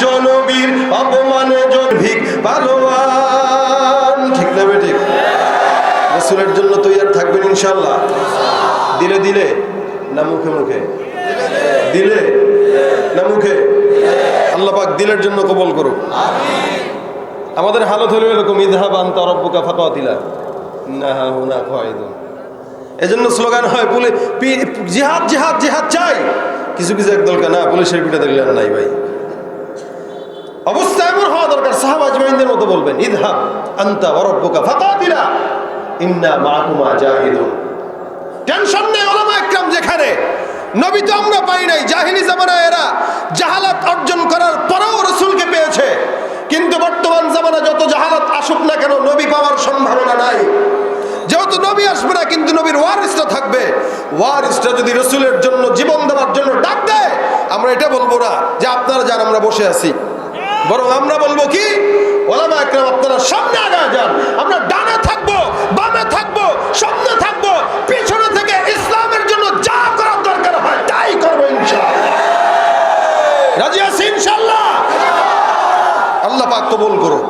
বিশ্ব নবীর অপমানে জন্ভিক পালোয়ান। ঠিক না ঠিক রসুলের জন্য তৈয়ার থাকবেন ইনশাল্লাহ দিলে দিলে না মুখে মুখে? দিলে না মুখে? আল্লাহ পাক দিলের জন্য কবল করুক। আমাদের হালত হলো এরকম, ইদহাব আনতা রব্বুকা ফাকাতিলা। না হুনা এজন্য স্লোগান হয়, পুলে জিহাদ জিহাদ জিহাদ চাই। কিছু কিছু একদলকে, না, পুলিশের পিঠে দেখলে আর নাই ভাই। এমন হওয়া দরকার সাহাব আজমাইনদের মতো বলবেন, ইদহাব আন্তা ওরব্বুকা ফাকাতিলা, ইন্না মাকুমা জাহিদুন। টেনশন নেই, ওলামা একরাম যেখানে। নবী তো আমরা পাই নাই, জাহিলি জামানায় এরা জাহালাত অর্জন করার পরেও রসুলকে পেয়েছে। কিন্তু বর্তমান জামানা যত জাহালাত আসুক না কেন, নবী পাওয়ার সম্ভাবনা নাই। যেহেতু নবী আসবে না, কিন্তু নবীর ওয়ারিসটা থাকবে। ওয়ারিসটা যদি রসুলের জন্য, জীবন দেওয়ার জন্য ডাক দেয়, আমরা এটা বলব না যে আপনারা যান, আমরা বসে আছি। বরং আমরা বলব কি? ওলামা একরাম, আপনারা সামনে আগায় যান। আমরা ডানে থাকব, বামে থাকব, সামনে থাকব। পিছনে থেকে ইসলামের জন্য যা করার দরকার হয়, তাই করব ইনশাআল্লাহ। ইনশাআল্লাহ? আল্লাহ কবুল করুক।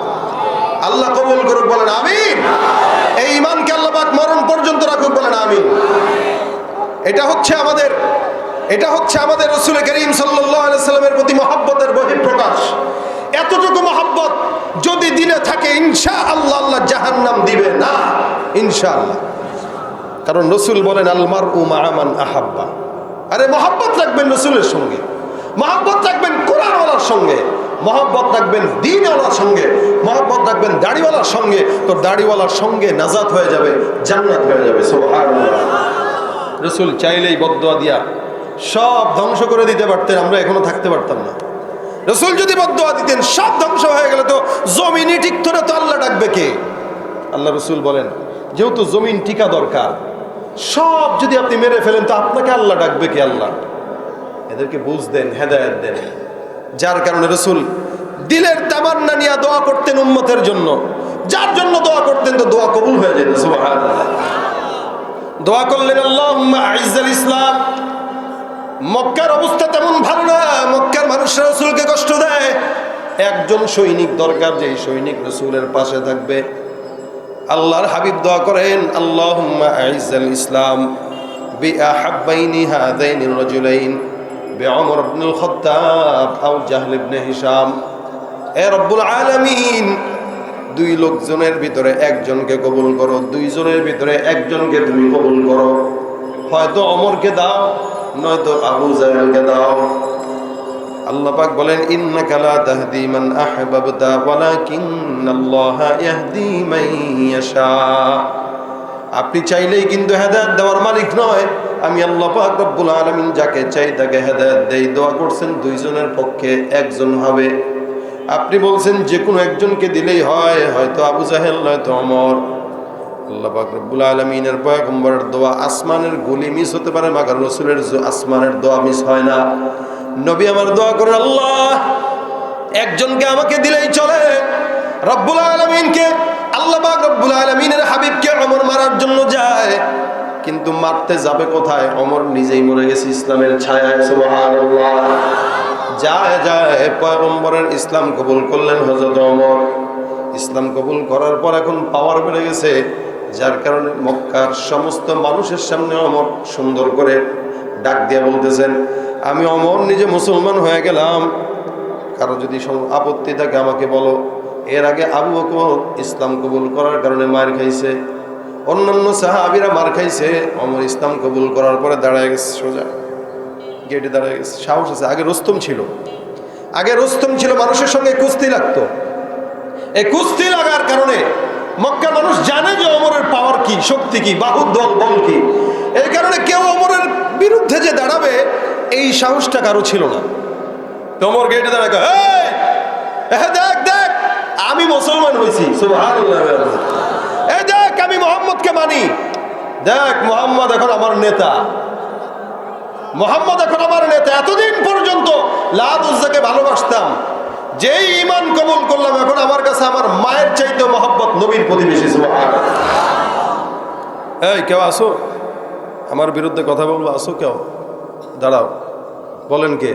আল্লাহ কবুল করুক, বলেন আমিন। এই মরণ পর্যন্ত রাখুক, বলেন এটা হচ্ছে আমাদের, এটা হচ্ছে আমাদের এতটুকু মহাব্বত যদি দিলে থাকে ইনশা আল্লাহ আল্লাহ জাহান্নাম দিবে। না ইনশা আল্লাহ কারণ রসুল বলেন আলমার উমা আমান আহাব্বা। আরে, মহাব্বত রাখবেন রসুলের সঙ্গে। মহাব্বত রাখবেন কোরআনওয়ালার সঙ্গে। মহব্বত রাখবেন দিনওয়ালার সঙ্গে। মহব্বত রাখবেন দাড়িওয়ালার সঙ্গে। তোর দাড়িওয়ালার সঙ্গে নাজাত হয়ে যাবে, জান্নাত হয়ে যাবে রসুল চাইলেই বদুয়া দিয়া সব ধ্বংস করে দিতে পারতেন, আমরা এখনও থাকতে পারতাম না। রসুল যদি বদুয়া দিতেন, সব ধ্বংস হয়ে গেলে তো, জমিনই টিকতো না তো, আল্লাহ ডাকবে কে? আল্লাহ রসুল বলেন, যেহেতু জমিন টিকা দরকার, সব যদি আপনি মেরে ফেলেন, তো আপনাকে আল্লাহ ডাকবে কে আল্লাহ? এদেরকে বুঝ দেন, হেদায়ত দেন। যার কারণে রসুল দিলের তামান্না নিয়ে দোয়া করতেন উম্মতের জন্য। যার জন্য দোয়া করতেন, তো দোয়া কবুল হয়ে যেত দোয়া করলেন আল্লাহ ইসলাম। মক্কার অবস্থা তেমন ভালো না মক্কার মানুষরা রসুলকে কষ্ট দেয় একজন সৈনিক দরকার যে সৈনিক রসুলের পাশে থাকবে আল্লাহর হাবিব দোয়া করেন আল্লাহ আইজাল ইসলাম بأحبين هذين الرجلين بعمر بن الخطاب أو جهل بن هشام এ রব্বুল আলামিন দুই লোকজনের ভিতরে একজনকে কবুল করো দুইজনের ভিতরে একজনকে তুমি কবুল করো হয়তো অমরকে দাও নয়তো আবু জাহেলকে দাও। আল্লাহ পাক বলেন, ইন্নাকা লা তাহদি মান আহবাবতা, ওয়ালাকিন্নাল্লাহা ইয়াহদি মান ইয়াশা। আপনি চাইলেই কিন্তু হেদায়েত দেওয়ার মালিক নয়। আমি আল্লাহ পাক রব্বুল আলামিন যাকে চাই তাকে হেদায়েত দেই। দোয়া করছেন দুইজনের পক্ষে একজন হবে। আপনি বলছেন, যে কোনো একজনকে দিলেই হয়, হয়তো আবু জাহেল, নয়তো অমর। আল্লাহ পাক রব্বুল আলমিনের পয়গম্বরের দোয়া আসমানের গুলি মিস হতে পারে, মাগার রসুলের আসমানের দোয়া মিস হয় না। নবী আমার দোয়া করেন, আল্লাহ, একজনকে আমাকে দিলেই চলে। রব্বুল আলমিনকে, আল্লাহ রব্বুল আলমিনের হাবিবকে অমর মারার জন্য যায়। কিন্তু মারতে যাবে কোথায়? অমর নিজেই মরে গেছে, ইসলামের ছায়ায় যায় যায়, পয়গম্বরের ইসলাম কবুল করলেন হজরত অমর। ইসলাম কবুল করার পর এখন পাওয়ার বেড়ে গেছে। যার কারণে মক্কার সমস্ত মানুষের সামনে অমর সুন্দর করে ডাক দিয়ে বলতেছেন, আমি অমর, নিজে মুসলমান হয়ে গেলাম। কারও যদি আপত্তি থাকে আমাকে বলো। এর আগে আবু বকর ইসলাম কবুল করার কারণে মার খাইছে। অন্যান্য সাহাবিরা মার খাইছে। অমর ইসলাম কবুল করার পরে দাঁড়ায় গেছে সোজা। গেটে দাঁড়ায় গেছে। সাহস আছে। আগে রস্তম ছিল। আগে রস্তম ছিল, মানুষের সঙ্গে কুস্তি লাগতো। এই কুস্তি লাগার কারণে মক্কার মানুষ জানে যে অমরের পাওয়ার কি শক্তি কি বাহুদল বল কি। এই কারণে কেউ অমরের বিরুদ্ধে যে দাঁড়াবে এই সাহসটা কারও ছিল না। তো অমর গেটে দাঁড়ায় কয়, "এই, দেখ দেখ আমি মুসলমান হয়েছি দেখ আমি মোহাম্মদকে মানি। দেখ মোহাম্মদ এখন আমার নেতা। মোহাম্মদ এখন আমার নেতা। এতদিন পর্যন্ত লাদ উজ্জাকে ভালোবাসতাম। যেই ইমান কবল করলাম, এখন আমার কাছে আমার মায়ের চাইতে মহব্বত নবীর প্রতিবেশী। এই, কেউ আসো? আমার বিরুদ্ধে কথা বলব, আসো কেউ? দাঁড়াও। বলেন কে?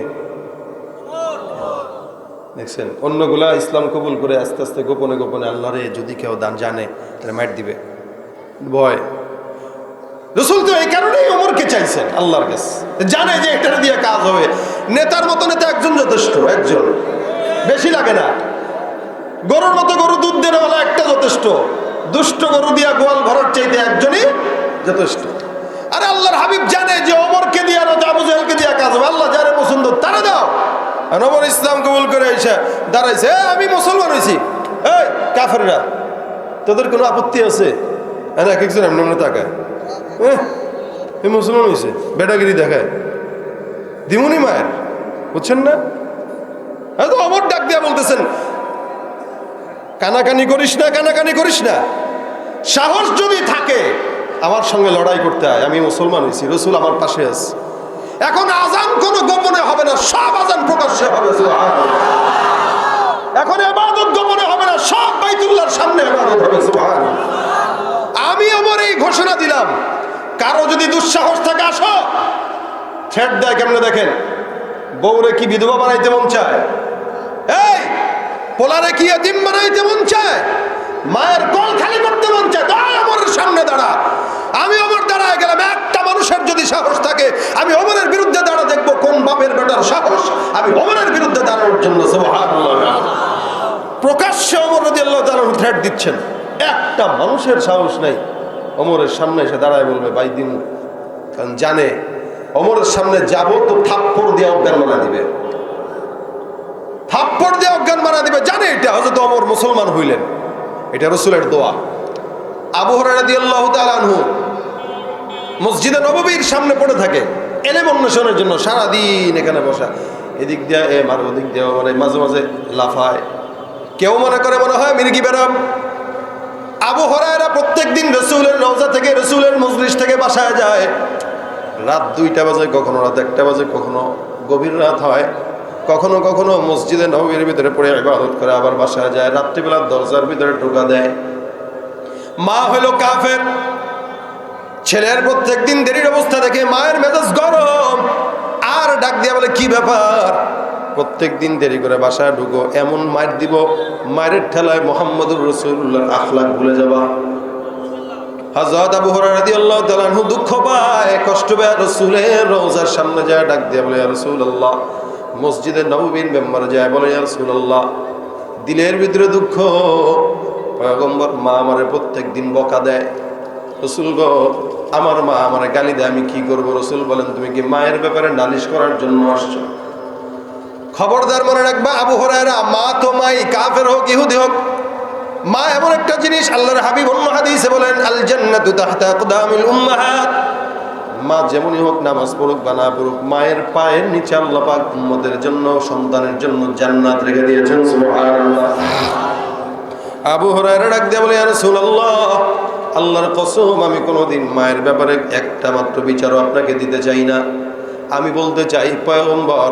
দেখছেন, অন্যগুলা ইসলাম কবুল করে আস্তে আস্তে গোপনে গোপনে আল্লাহরে যদি কেউ দান জানে, তাহলে মাইট দিবে। ভয়। রসুল তো এই কারণেই ওমরকে চাইছেন, আল্লাহর কাছে। জানে যে এটা দিয়ে কাজ হবে। নেতার মতো নেতা একজন যথেষ্ট, একজন। বেশি লাগে না। গরুর মতো গরু দুধ দেনে বলা একটা যথেষ্ট। দুষ্ট গরু দিয়া গোয়াল ভরার চাইতে একজনই যথেষ্ট। আরে আল্লাহর হাবিব জানে যে ওমরকে দিয়া না আবু জাহেলকে দিয়া কাজ আল্লাহ যারে পছন্দ তারা দাও। ওমর ইসলাম কবুল করে এসে দাঁড়াইছে "এ, আমি মুসলমান হয়েছি এই কাফেররা তোদের কোনো আপত্তি আছে? আর এক একজন এমনি এমনি তাকায়। মুসলমান হয়েছে বেটাগিরি দেখায়। দিমুনি মায়ের বুঝছেন না? হ্যাঁ তো অমর ডাক দিয়া বলতেছেন, কানাকানি করিস না, কানাকানি করিস না। সাহস যদি থাকে, আমার সঙ্গে লড়াই করতে হয় আমি মুসলমান হয়েছি, রসুল আমার পাশে আছে। এখন আজান কোনো গোপনে হবে না, সব আজান প্রকাশ্যে হবে এখন এবাদত গোপনে হবে না, সব বাইতুল্লাহর সামনে এবাদত হবে। আমি আমার এই ঘোষণা দিলাম, কারও যদি দুঃসাহস থাকে, আসো। থ্রেট দেয় কেমনে দেখেন? বউরে কি বিধবা বানাইতে মন চায়? পোলারে কি এতিম বানাইতে মন চায়? মায়ের কল খালি করতে মন চায়। তাই আমার সামনে দাঁড়া। আমি অমর দাঁড়ায় গেলাম। একটা মানুষের যদি সাহস থাকে, আমি অমরের বিরুদ্ধে দাঁড়া দেখব কোন বাপের বেটার সাহস। আমি অমরের বিরুদ্ধে দাঁড়ানোর জন্য। প্রকাশ্যে অমর রদি আল্লাহ থ্রেট দিচ্ছেন। একটা মানুষের সাহস নাই। অমরের সামনে এসে দাঁড়ায় বলবে, ভাই দিন কারণ জানে অমরের সামনে যাব তো থাপ্পড় দিয়ে অজ্ঞান মানা দিবে। থাপ্পড় দিয়ে অজ্ঞান মানা দিবে। জানে এটা? হয়তো অমর মুসলমান হইলেন। এটা রসুলের দোয়া। আবু হরাদি আল্লাহ তালানহু মসজিদে নববীর সামনে পড়ে থাকে। এলেম অন্বেষণের জন্য সারাদিন এখানে বসা। এদিক দিয়ে এ মার, ওদিক দিয়ে মানে মাঝে মাঝে লাফায়। কেউ মনে করে মনে হয় মির্গি বেরম আবু হরায়রা প্রত্যেক দিন রসুলের রওজা থেকে, রসুলের মজলিস থেকে বাসায় যায়। রাত দুইটা বাজে, কখনো রাত একটা বাজে, কখনো গভীর রাত হয়। কখনো কখনো মসজিদে নবীর ভিতরে পড়ে ইবাদত করে, আবার বাসায় যায়, রাত্রিবেলা দরজার ভিতরে ঢোকা দেয়। মা হইল কাফের। ছেলের প্রত্যেক দিন দেরির অবস্থা দেখে মায়ের মেজাজ গরম। আর ডাক দিয়া বলে, কি ব্যাপার? প্রত্যেক দিন দেরি করে বাসায় ঢুকো, এমন মার দিব মায়ের ঠেলায় মোহাম্মদুর রসুল্লাহ আখলাক ভুলে যাবা। হযরত আবু হুরায়রা রাদিয়াল্লাহু তাআলা আনহু দুঃখ পায়, কষ্ট পায়। রাসূলের রওজার সামনে যায়, ডাক দিয়ে বলে, ইয়া রাসূলুল্লাহ। মসজিদে নববীর মেম্বারে যায়, বলে, ইয়া রাসূলুল্লাহ, দিলের ভিতরে দুঃখ। পয়গম্বর, মা আমারে প্রত্যেক দিন বকা দেয়। রসুল গো, আমার মা আমারে গালি দেয়, আমি কি করব? রসুল বলেন, তুমি কি মায়ের ব্যাপারে নালিশ করার জন্য আসছো? খবরদার মনে রাখবা, আবু হরায়রা মা তো মাই, কাফের হোক, ইহুদি হোক মা এমন একটা জিনিস আল্লাহর হাবিব অন্য হাদিসে বলেন আল জান্নাতু উম্মাহাত। মা যেমনই হোক নামাজ পড়ুক বা না পড়ুক, মায়ের পায়ের নিচে আল্লাহ পাক উম্মতের জন্য, সন্তানের জন্য জান্নাত রেখে দিয়েছেন। সুবহানাল্লাহ। আবু হরায়রা ডাক দিয়ে বলে, ইয়া রাসূলুল্লাহ, আল্লাহর কসম, আমি কোনোদিন মায়ের ব্যাপারে একটা মাত্র বিচারও আপনাকে দিতে চাই না। আমি বলতে চাই, পয়গম্বর,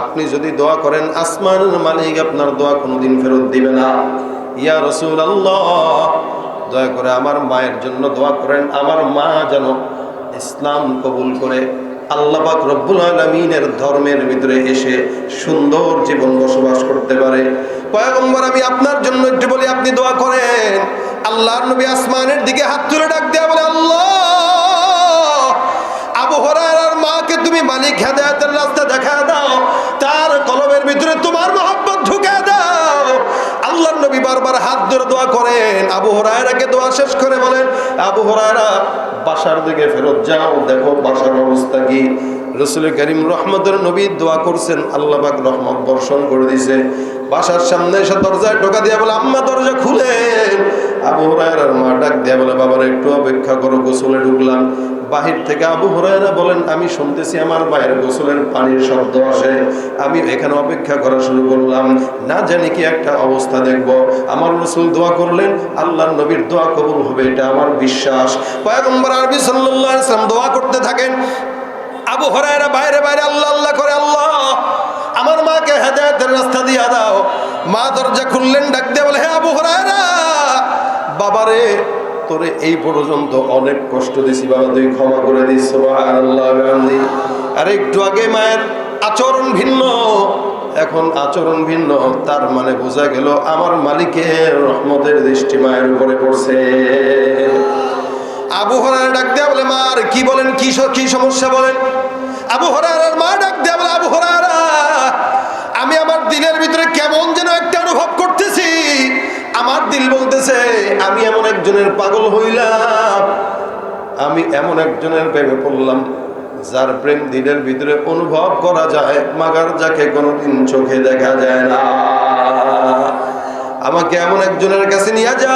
আপনি যদি দোয়া করেন, আসমানের মালিক আপনার দোয়া কোনোদিন ফেরত দিবে না। ইয়া রসুল আল্লাহ দয়া করে আমার মায়ের জন্য দোয়া করেন, আমার মা যেন ইসলাম কবুল করে। আল্লাহ পাক রব্বুল আলমিনের ধর্মের ভিতরে এসে সুন্দর জীবন বসবাস করতে পারে। পয়গম্বর, আমি আপনার জন্য একটু বলি, আপনি দোয়া করেন। আল্লাহর নবী আসমানের দিকে হাত তুলে ডাক দেয়া বলে, আল্লাহ, আবু হরার মাকে তুমি মালিক হেদায়তের রাস্তা দেখা দাও। দোয়া শেষ করে বলেন, আবু হরারা বাসার দিকে ফেরত যাও, দেখো বাসার অবস্থা কি। রসুল করিম রহমতের নবী দোয়া করছেন আল্লাহবাক রহমত বর্ষণ করে দিছে বাসার সামনে এসে দরজায় ঢোকা দিয়ে বলে, আম্মা, দরজা খুলে আবু হরায়রার মা ডাক দিয়া বলে, বাবার, একটু অপেক্ষা করো, গোসলে ঢুকলাম। বাহির থেকে আবু হরায়রা বলেন, আমি শুনতেছি আমার মায়ের গোসলের পানির শব্দ আসে। আমি এখানে অপেক্ষা করা শুরু করলাম। না জানি কি একটা অবস্থা দেখব। আমার রসুল দোয়া করলেন, আল্লাহর নবীর দোয়া কবুল হবে, এটা আমার বিশ্বাস। পয়গম্বর আরবি সাল্লাম দোয়া করতে থাকেন। আবু হরায়রা বাইরে বাইরে আল্লাহ আল্লাহ করে, আল্লাহ, আমার মাকে হেদায়তের রাস্তা দিয়া দাও। মা দরজা খুললেন, ডাক দিয়ে বলে হ্যাঁ আবু হরায়রা, বাবারে তোরে এই পর্যন্ত অনেক কষ্ট দিছি, বাবা, তুই ক্ষমা করে দিস আর একটু আগে মায়ের আচরণ ভিন্ন। এখন আচরণ ভিন্ন, তার মানে বোঝা গেল আমার মালিকের রহমতের দৃষ্টি মায়ের উপরে পড়ছে। আবু হরার ডাক দেয়া বলে মার কি বলেন? কি কি সমস্যা বলেন? আবু হরার মা ডাক দেয়া বলে, আবু হরারা আমি আমার দিনের ভিতরে কেমন যেন একটা আমার বলতেছে, আমি এমন একজনের পাগল হইলাম। আমি এমন একজনের প্রেমে পড়লাম, যার প্রেম দিলের ভিতরে অনুভব করা যায়, মাগার যাকে কোনোদিন চোখে দেখা যায় না। আমাকে এমন একজনের কাছে নিয়ে যা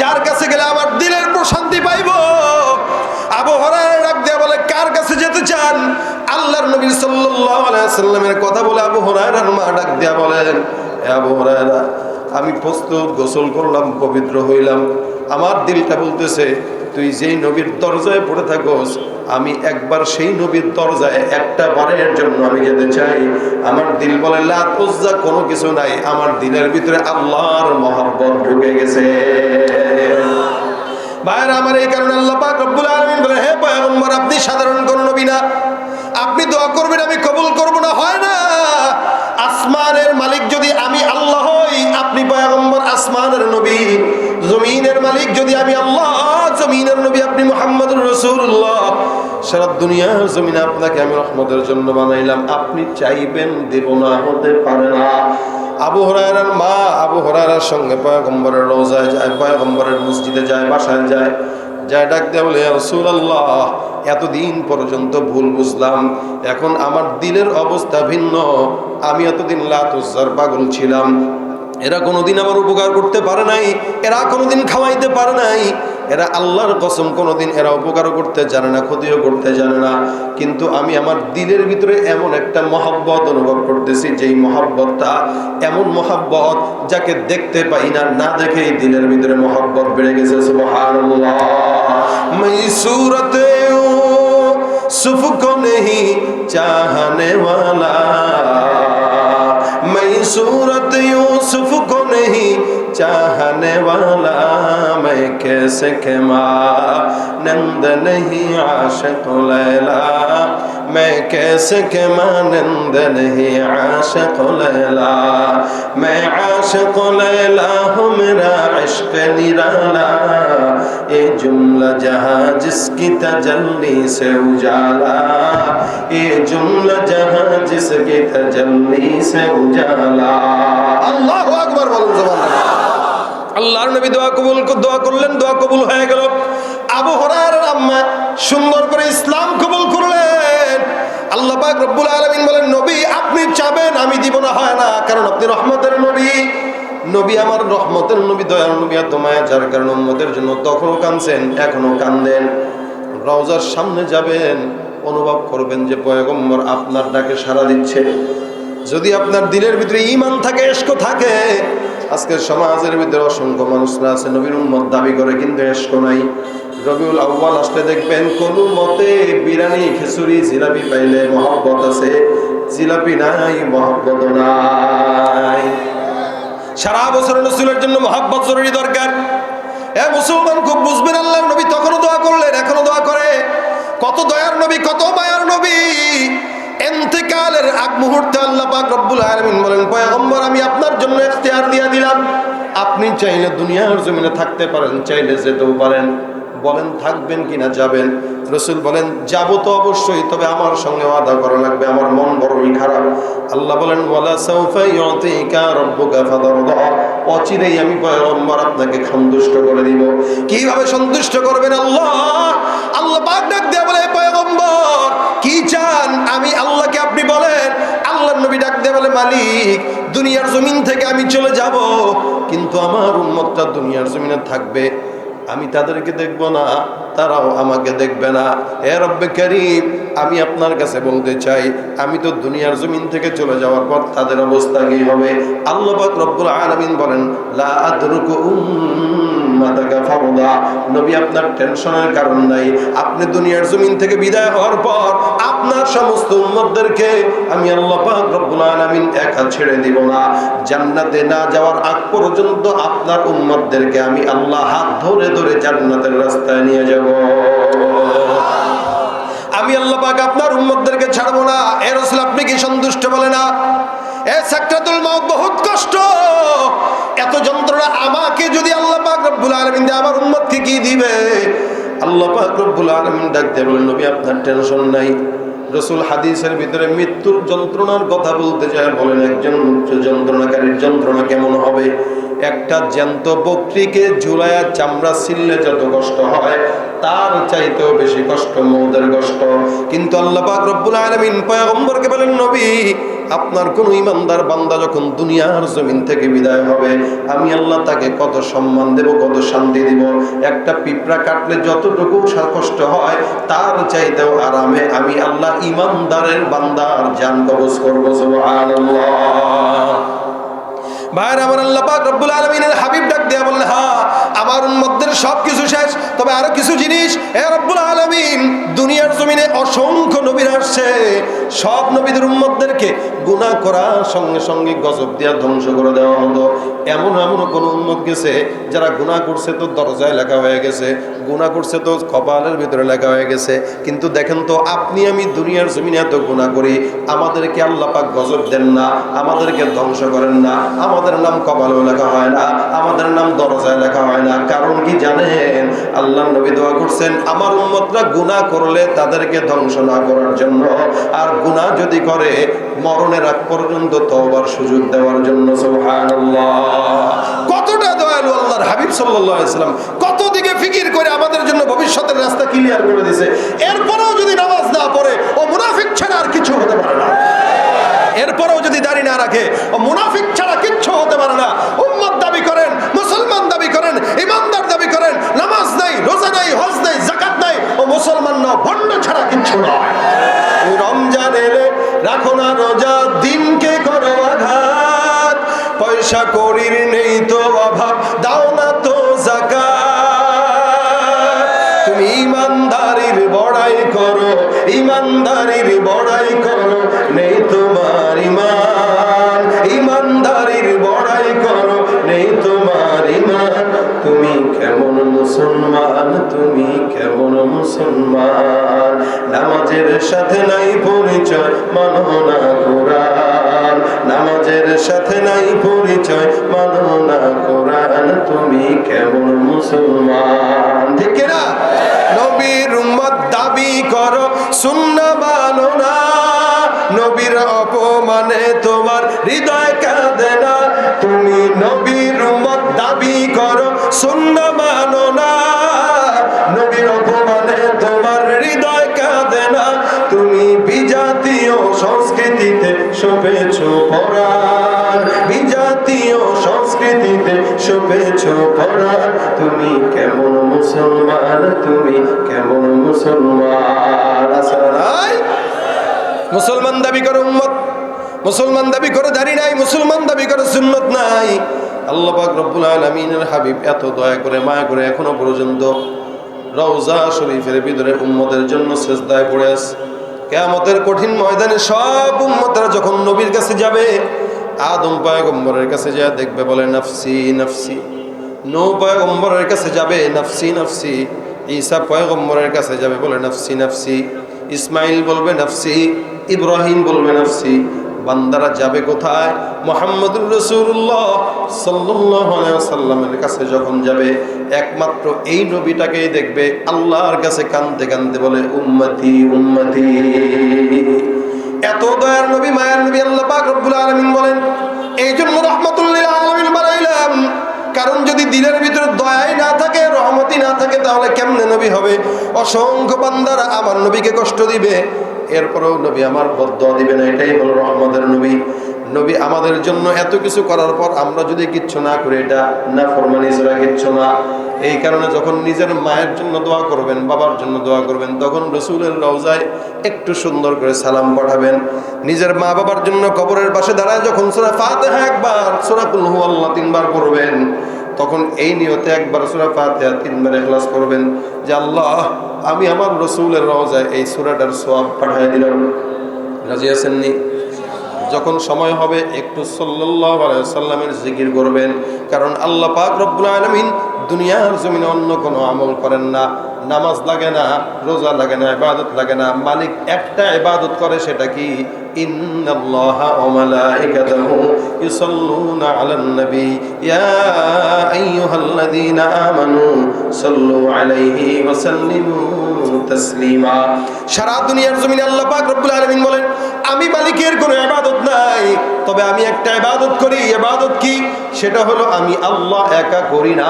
যার কাছে গেলে আমার দিলের প্রশান্তি পাইব। আবহাওয়ার ডাক দেয়া বলে, কার কাছে যেতে চান? আল্লাহর নবী সাল্লাল্লাহু আলাইহি সাল্লামের কথা বলে আবু হুরায়রার মা ডাক দেয়া বলেন হে আবু হুরায়রা আমি প্রস্তুত, গোসল করলাম, পবিত্র হইলাম। আমার দিলটা বলতেছে, তুই যেই নবীর দরজায় পড়ে থাকোস, আমি একবার সেই নবীর দরজায় একটা বারের জন্য আমি যেতে চাই। আমার দিল বলে লাতুজ্জা কোনো কিছু নাই। আমার দিলের ভিতরে আল্লাহর মহাব্বত ঢুকে গেছে। ভাইয়ের, আমার এই কারণে আল্লাহ পাক রব্বুল আলামিন বলে, হে পয়গম্বর, আপনি সাধারণ কোন নবী না। আপনি দোয়া করবেন, আমি কবুল করব না। হয় না। আসমানের মালিক যদি আমি আসমানের নবী, জমিনের মালিক যদি আমি আল্লাহ, জমিনের নবী আপনি মুহাম্মদুর রাসূলুল্লাহ, সারা দুনিয়ার জমিনে আপনাকে আমি জন্য বানাইলাম। আপনি চাইবেন দেব না, হতে পারে না। আবু হরায়রার মা, আবু হরায়রার সঙ্গে পয়গম্বরের রোজায় যায়, পয়গম্বরের মসজিদে যায়, বাসায় যায় যায় ডাক দেয়া বলে এতদিন পর্যন্ত ভুল বুঝলাম। এখন আমার দিলের অবস্থা ভিন্ন। আমি এতদিন লাতুজ্জার পাগল ছিলাম। এরা কোনোদিন আমার উপকার করতে পারে নাই, এরা কোনোদিন খাওয়াইতে পারে নাই। এরা আল্লাহর কসম কোনোদিন এরা উপকারও করতে জানে না, ক্ষতিও করতে জানে না। কিন্তু আমি আমার দিলের ভিতরে এমন একটা মহাব্বত অনুভব করতেছি, যেই মহাব্বতটা এমন মহাব্বত যাকে দেখতে পাই না না দেখেই দিলের ভিতরে মহাব্বত বেড়ে গেছে সুরতে সুফ নেই চাহানে ওয়ালা सूरत यूसुफ को नहीं चाहने वाला मैं कैसे के नंद नहीं आशिक लैला मैं कैसे के नंद नहीं आशिक लैला मैं आशिक लैला हूँ मेरा عشق আল্লাহর নবী দোয়া কবুল দোয়া করলেন দোয়া কবুল হয়ে গেল। আবু আম্মা সুন্দর করে ইসলাম কবুল করলেন। আল্লাহ রব্বুল আলমিন বলেন নবী আপনি চাবেন আমি দিব না হয় না কারণ আপনি রহমতের নবী। নবী আমার রহমতের নবী, দয়ার নবী এত যার কারণে উম্মতের জন্য তখনও কাঁদছেন এখনও কান্দেন রওজার সামনে যাবেন, অনুভব করবেন যে পয়গম্বর আপনার ডাকে সাড়া দিচ্ছে। যদি আপনার দিলের ভিতরে ইমান থাকে এস্ক থাকে, আজকের সমাজের ভিতরে অসংখ্য মানুষরা আছে, নবীর উম্মত দাবি করে, কিন্তু এস্ক নাই। রবিউল আউ্বাল আসলে দেখবেন, কোন মতে বিরিয়ানি, খিচুড়ি, জিলাপি পাইলে মহব্বত আছে। জিলাপি নাই মহব্বত নাই। সারা বছর রসুলের জন্য মহাব্বত জরুরি দরকার। এ মুসলমান খুব বুঝবেন আল্লাহ, নবী তখনও দোয়া করলেন এখনও দোয়া করে। কত দয়ার নবী, কত মায়ার নবী। এন্তেকালের আগ মুহূর্তে আল্লাহ পাক রব্বুল আলমিন বলেন, পয়গম্বর, আমি আপনার জন্য ইখতিয়ার দিয়ে দিলাম। আপনি চাইলে দুনিয়ার জমিনে থাকতে পারেন, চাইলে যেতেও পারেন। বলেন, থাকবেন কিনা যাবেন? রসুল বলেন, যাব তো অবশ্যই, তবে আমার সঙ্গে ওয়াদা করা লাগবে, আমার মন বড়ই খারাপ। আল্লাহ বলেন, ওয়ালা অচিরেই আমি পয়গম্বর আপনাকে সন্তুষ্ট করে দিব। কীভাবে সন্তুষ্ট করবেন আল্লাহ? আল্লাহ ডাক দেয়া বলে পয়গম্বর, কি চান? আমি আল্লাহকে আপনি বলেন আল্লাহ নবী ডাক দেয়া বলে, মালিক, দুনিয়ার জমিন থেকে আমি চলে যাব, কিন্তু আমার উন্মতটা দুনিয়ার জমিনে থাকবে। আমি তাদেরকে দেখব না তারাও আমাকে দেখবে না। এ রব্বে করিম আমি আপনার কাছে বলতে চাই, আমি তো দুনিয়ার জমিন থেকে চলে যাওয়ার পর তাদের অবস্থা কি হবে? আল্লাহ রব্বুল আলামিন বলেন আপনার দুনিয়ার জমিন থেকে বিদায় হওয়ার পর আপনার সমস্ত আমি আল্লাহ একা ছেড়ে দিব না। না যাওয়ার আগ পর্যন্ত আপনার আমি আল্লাহ হাত ধরে ধরে জান্নাতের রাস্তায় নিয়ে যাব। আমি আল্লাহ পাক আপনার উম্মতদেরকে ছাড়বো না। এর আসলে আপনি কি সন্তুষ্ট বলে না? এ সাকরাতুল মাউত বহুত কষ্ট। এত যন্ত্রণা আমাকে যদি আল্লাহ পাক রব্বুল আলামিন দেয়, আমার উম্মতকে কি দিবে? আল্লাহ পাক রব্বুল আলামিন ডাক দিয়ে বলেন, নবী, আপনার টেনশন নাই। রসুল হাদিসের ভিতরে মৃত্যুর যন্ত্রণার কথা বলতে যায়। বলেন, একজন যন্ত্রণাকারীর যন্ত্রণা কেমন হবে? একটা জ্যান্ত বকরিকে ঝুলায়া চামড়া ছিললে যত কষ্ট হয়, তার চাইতেও বেশি কষ্ট মৌদের কষ্ট। কিন্তু আল্লাহ পাক রব্বুল আলামিন পয়গম্বরকে বলেন, নবী, আপনার কোন ইমানদার বান্দা যখন দুনিয়ার জমিন থেকে বিদায় হবে, আমি আল্লাহ তাকে কত সম্মান দেব, কত শান্তি দিব। একটা পিঁপড়া কাটলে যতটুকু কষ্ট হয়, তার চাইতেও আরামে আমি আল্লাহ ইমানদারের বান্দার জান কবজ করব, সুবহানাল্লাহ। ভাইয়ের, আমার আল্লাহ পাক রব্বুল আলমিনের হাবিব ডাক দিয়া বললেন হ্যাঁ আমার উন্মতদের সব কিছু শেষ, তবে আরও কিছু জিনিস, এ রব্বুল আলমিন, দুনিয়ার জমিনে অসংখ্য নবীর আসছে। সব নবীদের উম্মতদেরকে গুনাহ করার সঙ্গে সঙ্গে গজব দিয়া ধ্বংস করে দেওয়া হতো। এমন এমন কোনো উন্মত গেছে, যারা গুনাহ করছে তো দরজায় লেখা হয়ে গেছে, গুনাহ করছে তো কপালের ভিতরে লেখা হয়ে গেছে। কিন্তু দেখেন তো, আপনি, আমি দুনিয়ার জমিনে এত গুনাহ করি, আমাদেরকে আল্লাহ পাক গজব দেন না, আমাদেরকে ধ্বংস করেন না, আমাদের নাম কপালেও লেখা হয় না, আমাদের নাম দরজায় লেখা হয় না। কারণ কি জানেন? আল্লাহ নবী দোয়া করছেন, আমার উম্মতরা গুনাহ করলে তাদেরকে ধ্বংস না করার জন্য, আর গুনাহ যদি করে, মরণের আগ পর্যন্ত তওবার সুযোগ দেওয়ার জন্য। কতটা দয়ালু আল্লাহর হাবিব সাল্লাম, কত দিকে ফিকির করে আমাদের জন্য ভবিষ্যতের রাস্তা ক্লিয়ার করে দিছে। এরপরেও যদি নামাজ না পড়ে, ও মুনাফিক ছাড়া আর কিছু হতে পারে না। এরপরেও যদি দাড়ি না রাখে, ও মুনাফিক ছাড়া কিচ্ছু হতে পারে না। উম্মত দাবি করেন, মুসলমান দাবি করেন, ইমানদার দাবি করেন, নামাজ নাই, রোজা নাই, হজ নাই জাকাত নাই, ও মুসলমান না ভণ্ড ছাড়া কিচ্ছু নয় রমজান এলে রাখো না রোজা, দিনকে করো আঘাত। পয়সা করির নেই তো অভাব, দাও না মুসলমান। নামাজের সাথে নাই পরিচয় মানো না কোরআন। নামাজের সাথে নাই পরিচয় মানো না কোরআন। তুমি কেমন মুসলমান? ঠিক নবীর উম্মত দাবি করো, সুন্না মানো না। নবীর অপমানে তোমার হৃদয় কাঁদে না। তুমি নবীর উম্মত দাবি করো, সুন্না মানো না। সংস্কৃতিতে সপেছ পরাণ। বিজাতীয় সংস্কৃতিতে সপেছ পরাণ। তুমি কেমন মুসলমান? তুমি কেমন মুসলমান? আছে মুসলমান দাবি করে উম্মত। মুসলমান দাবি করে দাড়ি নাই। মুসলমান দাবি করে সুন্নত নাই। আল্লাহ পাক রব্বুল আলামিনের হাবিব, এত দয়া করে, মায়া করে এখনও পর্যন্ত রওজা শরীফের ভিতরে উম্মতের জন্য সেজদায় পড়ে আছে। কেয়ামতের কঠিন ময়দানে সব উম্মতরা যখন নবীর কাছে যাবে, আদম পায়গম্বরের কাছে যা দেখবে বলে, নাফসি নাফসি। নৌ পয়গম্বরের কাছে যাবে, নাফসি নাফসি। ঈসা পয়গম্বরের কাছে যাবে বলে, নফসি, নাফসি। ইসমাইল বলবে, নাফসি। ইব্রাহিম বলবে, নাফসি। বান্দারা যাবে কোথায়? মোহাম্মদুর রসুল্লাহ সাল্লামের কাছে যখন যাবে, একমাত্র এই নবীটাকেই দেখবে, আল্লাহর কাছে কানতে কানতে বলে, উম্মতি উম্মতি। এত দয়ার নবী, মায়ের নবী আল্লাহ পাক আলামিন বলেন এই জন্য রহমতুল্লিল আলামিন বানাইলাম। কারণ যদি দিলের ভিতরে দয়াই না থাকে রহমতি না থাকে, তাহলে কেমনে নবী হবে? অসংখ্য বান্দারা আমার নবীকে কষ্ট দিবে। এরপরেও নবী আমার বদ্ধ দিবে না, এটাই হলো রহমতের নবী। নবী আমাদের জন্য এত কিছু করার পর আমরা যদি কিচ্ছু না করি, এটা না ফরমানি ছাড়া কিচ্ছু না। এই কারণে যখন নিজের মায়ের জন্য দোয়া করবেন, বাবার জন্য দোয়া করবেন, তখন রসুলের রওজায় একটু সুন্দর করে সালাম পাঠাবেন। নিজের মা বাবার জন্য কবরের পাশে দাঁড়ায় যখন সোরা ফাতেহা একবার, সোরা কুলহু আল্লাহ তিনবার পড়বেন। তখন এই নিয়তে একবার সুরা ফাতেহা তিনবার এখলাস করবেন যে আল্লাহ, আমি আমার রসুলের রওজায় এই সুরাটার সোয়াব পাঠিয়ে দিলাম। রাজি আছেননি? যখন সময় হবে, একটু সাল্লাহ সাল্লামের জিকির করবেন, কারণ আল্লাহ পাক রব্বুল আলমিন দুনিয়ার জমিনে অন্য কোনো আমল করেন না। নামাজ লাগে না, রোজা লাগে না, ইবাদত লাগে না। মালিক একটা ইবাদত করে, সেটা কি? ইউসাল্লুনা আলান নবী। ইয়া আইয়ুহাল্লাযীনা আমানু সাল্লু আলাইহি ওয়া সাল্লিমু তাসলিমা। সারা দুনিয়ার জমিনে আল্লাহ পাক বলেন, আমি মালিকের কোনো ইবাদত নাই, তবে আমি একটা ইবাদত করি। ইবাদত কি? সেটা হলো, আমি আল্লাহ একা করি না।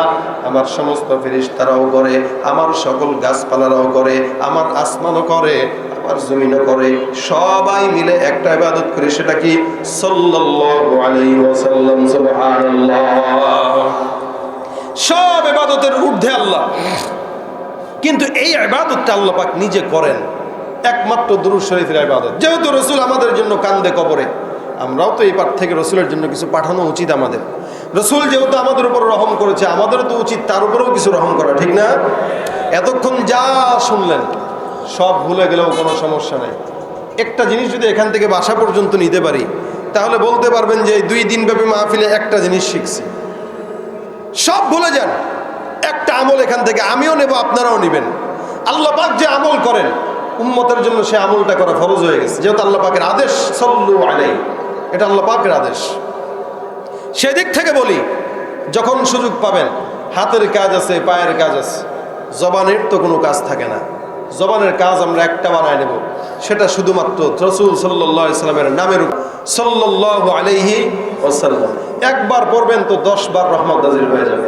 আমার সমস্ত ফেরেশতারাও করে, আমার সকল গাছপালারাও করে, আমার আসমানও করে আমার জমিনও করে, সবাই মিলে একটা ইবাদত করি, সেটা কি? সাল্লাল্লাহু আলাইহি ওয়াসাল্লাম, সুবহানাল্লাহ। সব ইবাদতের ঊর্ধ্বে আল্লাহ। কিন্তু এই ইবাদতটা আল্লাহ পাক নিজে করেন। একমাত্র দুরুদ শরীফের ইবাদত। যেহেতু রসুল আমাদের জন্য কান্দে কবরে, আমরাও তো এই পার থেকে রসুলের জন্য কিছু পাঠানো উচিত আমাদের। রসুল যেহেতু আমাদের উপর রহম করেছে, আমাদেরও তো উচিত, তার উপরেও কিছু রহম করা, ঠিক না? এতক্ষণ যা শুনলেন সব ভুলে গেলেও কোনো সমস্যা নেই। একটা জিনিস যদি এখান থেকে বাসা পর্যন্ত নিতে পারি, তাহলে বলতে পারবেন যে দুই দিনব্যাপী মাহফিলে একটা জিনিস শিখছি। সব ভুলে যান। একটা আমল এখান থেকে আমিও নেব, আপনারাও নেবেন। আল্লাহ পাক যে আমল করেন, উম্মতের জন্য সে আমলটা করা ফরজ হয়ে গেছে। যেহেতু আল্লাহ পাকের আদেশ, সল্লু আলাই এটা আল্লাহ পাকের আদেশ। সেদিক থেকে বলি, যখন সুযোগ পাবেন, হাতের কাজ আছে, পায়ের কাজ আছে, জবানের তো কোনো কাজ থাকে না। জবানের কাজ আমরা একটা বানায় নেব। সেটা শুধুমাত্র রসুল সাল্লাহ ইসলামের নামের সাল্লাহ আলাইহি ওসাল্লাম একবার পড়বেন তো দশ বার রহমত নাজির হয়ে যাবে।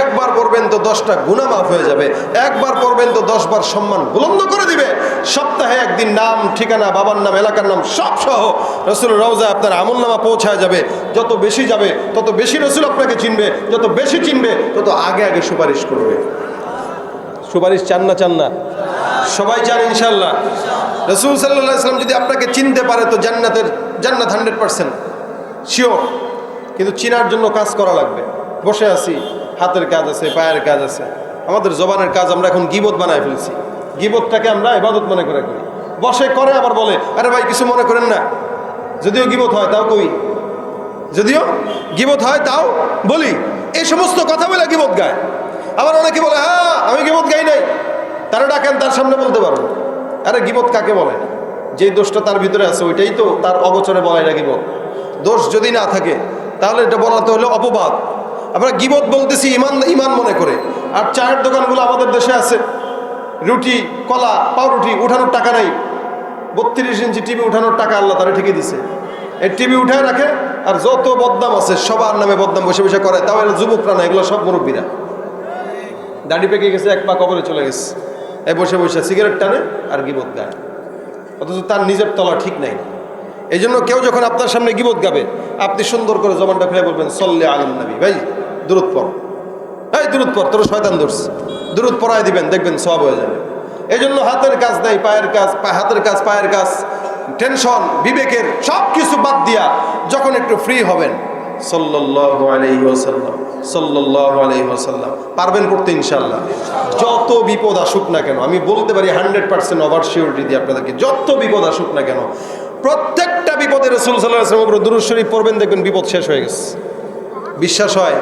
একবার পড়বেন তো দশটা গুণা মাফ হয়ে যাবে। একবার পড়বেন তো দশ বার সম্মান বুলন্দ করে দিবে। সপ্তাহে একদিন নাম, ঠিকানা, বাবার নাম, এলাকার নাম সব সহ রসুল রওজা আপনার আমল নামা পৌঁছায় যাবে। যত বেশি যাবে, তত বেশি রসুল আপনাকে চিনবে। যত বেশি চিনবে, তত আগে আগে সুপারিশ করবে। সুপারিশ চান না চান না? সবাই চান ইনশাল্লাহ রসুল সাল্লাহ ইসলাম যদি আপনাকে চিনতে পারে, তো জান্নাতের, জান্নাত হান্ড্রেড পার্সেন্ট, শিওর। কিন্তু চিনার জন্য কাজ করা লাগবে। বসে আছি, হাতের কাজ আছে, পায়ের কাজ আছে। আমাদের জবানের কাজ আমরা এখন গিবত বানায় ফেলছি। গিবতটাকে আমরা এবাদত মনে করে করি। বসে করে আবার বলে, আরে ভাই, কিছু মনে করেন না। যদিও গিবত হয়, তাও কই? যদিও গিবত হয়, তাও বলি। এই সমস্ত কথা বলে গিবত গায়। আবার অনেকে বলে হ্যাঁ আমি গিবত গাই নাই। তারা ডাকেন, তার সামনে বলতে পারব। আরে গিবত কাকে বলে? যেই দোষটা তার ভিতরে আছে, ওইটাই তো তার অগোচরে বলা এটা গিবত। দোষ যদি না থাকে, তাহলে এটা বলাতে হলো অপবাদ। আমরা গিবত বলতেছি ইমান ইমান মনে করে। আর চায়ের দোকানগুলো আমাদের দেশে আছে। রুটি, কলা, পাউরুটি উঠানোর টাকা নাই। বত্রিশ ইঞ্চি টিভি উঠানোর টাকা আল্লাহ তারা ঠিকই দিছে। এই টিভি উঠায় রাখে, আর যত বদনাম আছে, সবার নামে বদনাম বসে বসে করে। তাও এরা যুবকরা না, এগুলো সব মুরব্বীরা। দাড়ি পেকে গেছে, এক পা কবরে চলে গেছে। এই বসে বসে সিগারেট টানে আর গিবত গায়। অথচ তার নিজের তলা ঠিক নাই। এই জন্য কেউ যখন আপনার সামনে গিবত গাবে, আপনি সুন্দর করে জবানটা ফেলে বলবেন, সল্লে আলম নবী। ভাই দূরত পর এই দূরত পর তোর শয়তান ধরছে দূরত পরায় দিবেন, দেখবেন সব হয়ে যাবে। এই জন্য হাতের কাজ নেই, পায়ের কাজ হাতের কাজ, পায়ের কাজ, টেনশন, বিবেকের সব কিছু বাদ দিয়া যখন একটু ফ্রি হবেন পারবেন করতে ইনশাল্লাহ যত বিপদ আসুক না কেন, আমি বলতে পারি হান্ড্রেড পার্সেন্ট ওভার শিওরিটি দিয়ে আপনাদেরকে, যত বিপদ আসুক না কেন, প্রত্যেকটা বিপদে রসুল সাল্লাহ পড়বেন, দেখবেন বিপদ শেষ হয়ে গেছে। বিশ্বাস হয়?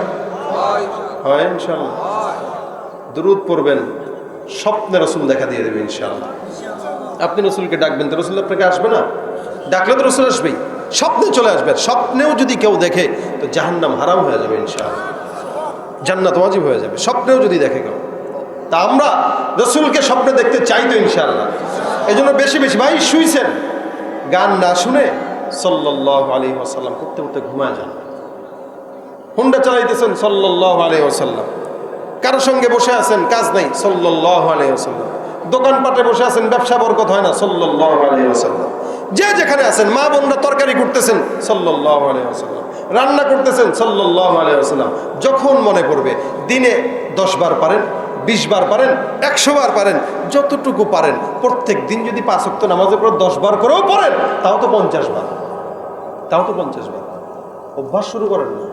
হয় ইনশাআল্লাহ। দুরুদ পড়বেন, স্বপ্নে রসুল দেখা দিয়ে দেবে ইনশাআল্লাহ। আপনি রসুলকে ডাকবেন, তো রসুল আপনাকে আসবে না? ডাকলে তো রসুল আসবেই। স্বপ্নে চলে আসবে, স্বপ্নেও যদি কেউ দেখে, তো জাহান্নাম হারাম হয়ে যাবে ইনশাআল্লাহ। জান্নাত ওয়াজিব হয়ে যাবে, স্বপ্নেও যদি দেখে কেউ। তা আমরা রসুলকে স্বপ্নে দেখতে চাই তো ইনশাআল্লাহ। এই জন্য বেশি বেশি, ভাই, শুইছেন। গান না শুনে সাল্লাহ আলী ওসাল্লাম করতে করতে ঘুমায় যান। হুন্ডা চালাইতেছেন সাল্লাহ আলী ওসাল্লাম কারোর সঙ্গে বসে আছেন, কাজ নাই সাল্লাহ আলী ওসাল্লাম দোকানপাটে বসে আছেন, ব্যবসা বরকত হয় না সাল্লাহ আলী ওসাল্লাম যে যেখানে আছেন, মা বোনরা তরকারি করতেছেন সাল্লাহ আলী ওসাল্লাম রান্না করতেছেন সাল্লাহ আলী ওসাল্লাম যখন মনে পড়বে, দিনে দশ বার পারেন, বিশ বার পারেন, একশো বার পারেন, যতটুকু পারেন, প্রত্যেক দিন যদি পাঁচ অক্ত নামাজের পর দশ বার করেও পড়েন, তাও তো পঞ্চাশ বার। তাও তো পঞ্চাশ বার। অভ্যাস শুরু করেন না।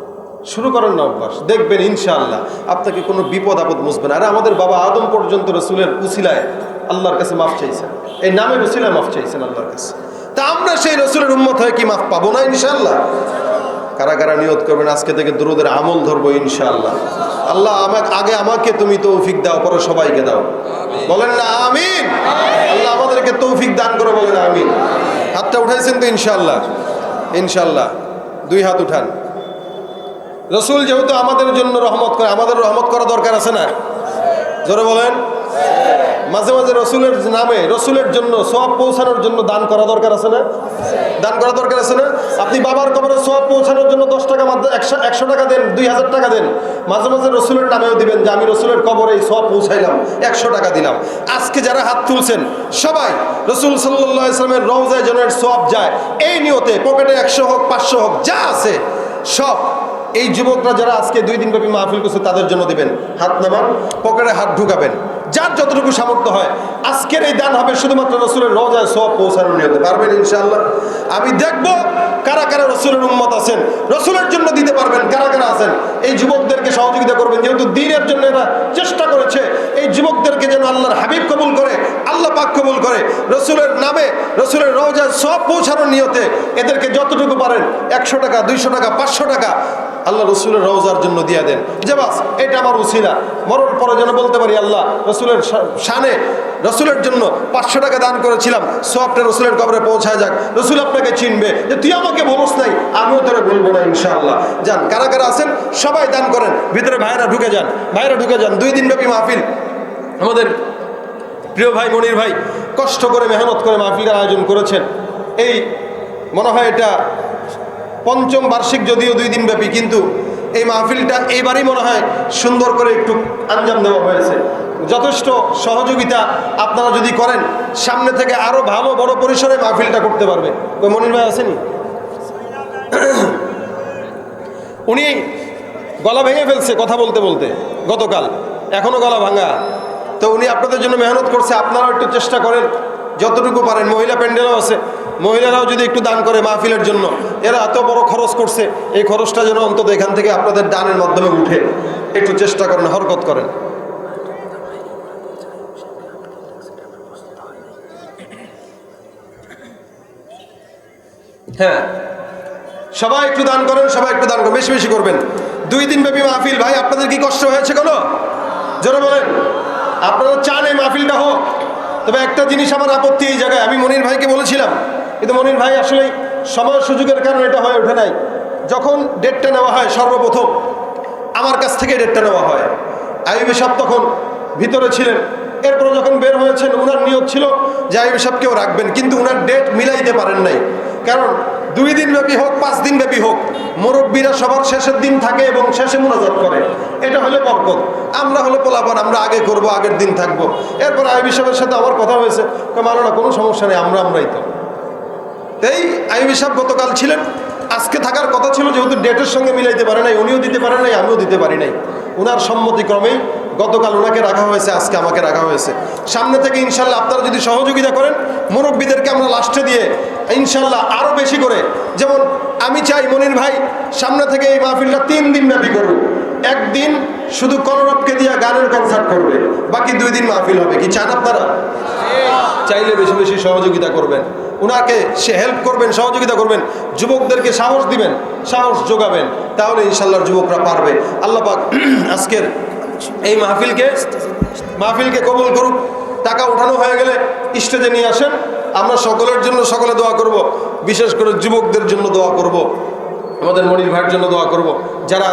শুরু করেন না অভ্যাস। দেখবেন, ইনশাআল্লাহ, আপনাকে কোনো বিপদ আপদ মুসবে না। আরে, আমাদের বাবা আদম পর্যন্ত রসুলের উসিলায় আল্লাহর কাছে মাফ চাইছেন। এই নামে উসিলায় মাফ চাইছেন আল্লাহর কাছে। তা আমরা সেই রসুলের উম্মত হয়ে কি মাফ পাবো না ইনশাল্লাহ কারা কারা নিয়ত করবেন আজকে থেকে দুরুদের আমল ধরবো ইনশাল্লাহ আল্লাহ আমাকে আগে আমাকে তুমি তৌফিক দাও পরে সবাইকে দাও। বলেন না আমিন? আল্লাহ আমাদেরকে তৌফিক দান করে বলেন আমিন। হাতটা উঠাইছেন তো ইনশাল্লাহ ইনশাল্লাহ দুই হাত উঠান। রসুল যেহেতু আমাদের জন্য রহমত করে আমাদের রহমত করা দরকার আছে না? জোরে বলেন। মাঝে মাঝে রসুলের নামে, রসুলের জন্য সব পৌঁছানোর জন্য দান করা দরকার আছে না? দান করা দরকার আছে না? আপনি বাবার কবরে সব পৌঁছানোর জন্য দশ টাকা একশো একশো টাকা দেন, দুই হাজার টাকা দেন। মাঝে মাঝে রসুলের নামেও দিবেন যে, আমি রসুলের কবরে সব পৌঁছাইলাম, একশো টাকা দিলাম। আজকে যারা হাত তুলছেন, সবাই রসুল সাল্লাহ ইসলামের রওজায় জনের সব যায়। এই নিয়তে পকেটে একশো হোক, পাঁচশো হোক, যা আছে, সব এই যুবকরা যারা আজকে দুই দিন ব্যাপী মাহফিল করছে, তাদের জন্য দেবেন হাত নামান পকেটে হাত ঢুকাবেন। যার যতটুকু সামর্থ্য হয়, আজকের এই দান হবে শুধুমাত্র রসুলের রোজায় সব পৌঁছানো নিয়ে পারবেন ইনশাআল্লাহ? আমি দেখব কারা কারা রসুলের উম্মত আছেন। রসুলের জন্য দিতে পারবেন, কারা কারা আছেন? এই যুবকদেরকে সহযোগিতা করবেন, যেহেতু দিনের জন্য এরা চেষ্টা করেছে, এই যুবকদেরকে যেন আল্লাহর হাবিব কবুল করে, আল্লাহ পাক কবুল করে। রসুলের নামে, রসুলের রোজায় সব পৌঁছানোর নিয়তে এদেরকে যতটুকু পারেন, একশো টাকা, দুইশো টাকা, পাঁচশো টাকা আল্লাহ রসুলের রওজার জন্য দিয়ে দেন। যে বাস, এটা আমার উসিলা মরণ পরে যেন বলতে পারি, আল্লাহ রসুলের শানে রসুলের জন্য পাঁচশো টাকা দান করেছিলাম। সবটা রসুলের কবরে পৌঁছায় যাক। রসুল আপনাকে চিনবে যে তুই আমাকে বলস নাই, আমিও তোরে বলব না ইনশাআল্লাহ। যান, কারা কারা আছেন? সবাই দান করেন। ভিতরে ভাইরা ঢুকে যান। ভাইরা ঢুকে যান। দুই দিন ব্যাপী মাহফিল। আমাদের প্রিয় ভাই মনির ভাই কষ্ট করে মেহনত করে মাহফিলের আয়োজন করেছেন। এই মনে হয় এটা পঞ্চম বার্ষিক যদিও দুই দিন ব্যাপী, কিন্তু এই মাহফিলটা এইবারই মনে হয় সুন্দর করে একটু আঞ্জাম দেওয়া হয়েছে। যথেষ্ট সহযোগিতা আপনারা যদি করেন, সামনে থেকে আরও ভালো, বড় পরিসরে মাহফিলটা করতে পারবে। ওই মনির ভাই আসেনি উনি গলা ভেঙে ফেলছে কথা বলতে বলতে, গতকাল। এখনও গলা ভাঙা। তো উনি আপনাদের জন্য মেহনত করছে, আপনারাও একটু চেষ্টা করেন, যতটুকু পারেন। মহিলা প্যান্ডেলও আছে। মহিলারাও যদি একটু দান করে মাহফিলের জন্য, এরা এত বড় খরচ করছে, এই খরচটা যেন অন্তত এখান থেকে আপনাদের দানের মাধ্যমে উঠে। একটু চেষ্টা করেন, হরকত করেন। হ্যাঁ সবাই একটু দান করেন, সবাই একটু দান করেন, বেশি বেশি করবেন। দুই দিন ব্যাপী মাহফিল, ভাই, আপনাদের কি কষ্ট হয়েছে কোনো? জোরে বলেন। আপনারা চান এই মাহফিলটা হোক। তবে একটা জিনিস আমার আপত্তি এই জায়গায়, আমি মনির ভাইকে বলেছিলাম কিন্তু মনির ভাই আসলে সময় সুযোগের কারণে এটা হয়ে ওঠে নাই। যখন ডেটটা নেওয়া হয় সর্বপ্রথম, আমার কাছ থেকে ডেটটা নেওয়া হয়। আইবি সাহেব তখন ভিতরে ছিলেন। এরপরে যখন বের হয়েছেন, উনার নিয়োগ ছিল যে আইবি সাহেবকেও রাখবেন, কিন্তু ওনার ডেট মিলাইতে পারেন নাই। কারণ দুই দিন ব্যাপী হোক, পাঁচ দিন ব্যাপী হোক, মুরব্বীরা সবার শেষের দিন থাকে এবং শেষে মোনাজাত করে। এটা হলে বরকত। আমরা হলো পোলাপান, আমরা আগে করব, আগের দিন থাকব। এরপর আইবি সাহেবের সাথে আমার কথা হয়েছে মানো না কোনো সমস্যা নেই, আমরা আমরাই তো। এই আইবি সাহেব গতকাল ছিলেন। আজকে থাকার কথা ছিল, যেহেতু ডেটের সঙ্গে মিলাইতে পারে নাই, উনিও দিতে পারেন নাই, আমিও দিতে পারি নাই। ওনার সম্মতিক্রমেই গতকাল ওনাকে রাখা হয়েছে, আজকে আমাকে রাখা হয়েছে। সামনে থেকে ইনশাল্লাহ আপনারা যদি সহযোগিতা করেন, মুরব্বীদেরকে আমরা লাস্টে দিয়ে ইনশাল্লাহ আরও বেশি করে, যেমন আমি চাই মনির ভাই, সামনে থেকে এই মাহফিলটা তিন দিন ব্যাপী করুক। একদিন শুধু কলরবকে দিয়ে গানের কনসার্ট করবে, বাকি দুই দিন মাহফিল হবে। কি চান আপনারা? চাইলে বেশি বেশি সহযোগিতা করবেন। ওনাকে সে হেল্প করবেন, সহযোগিতা করবেন, যুবকদেরকে সাহস দিবেন, সাহস যোগাবেন, তাহলে ইনশাল্লাহ যুবকরা পারবে। আল্লাহ পাক আজকের এই মাহফিলকে মাহফিলকে কবল করুক। টাকা উঠানো হয়ে গেলে স্টেজে নিয়ে আসেন। আমরা সকলের জন্য সকলে দোয়া করব। বিশেষ করে যুবকদের জন্য দোয়া করব। আমাদের মনির ভাইয়ের জন্য দোয়া করব। যারা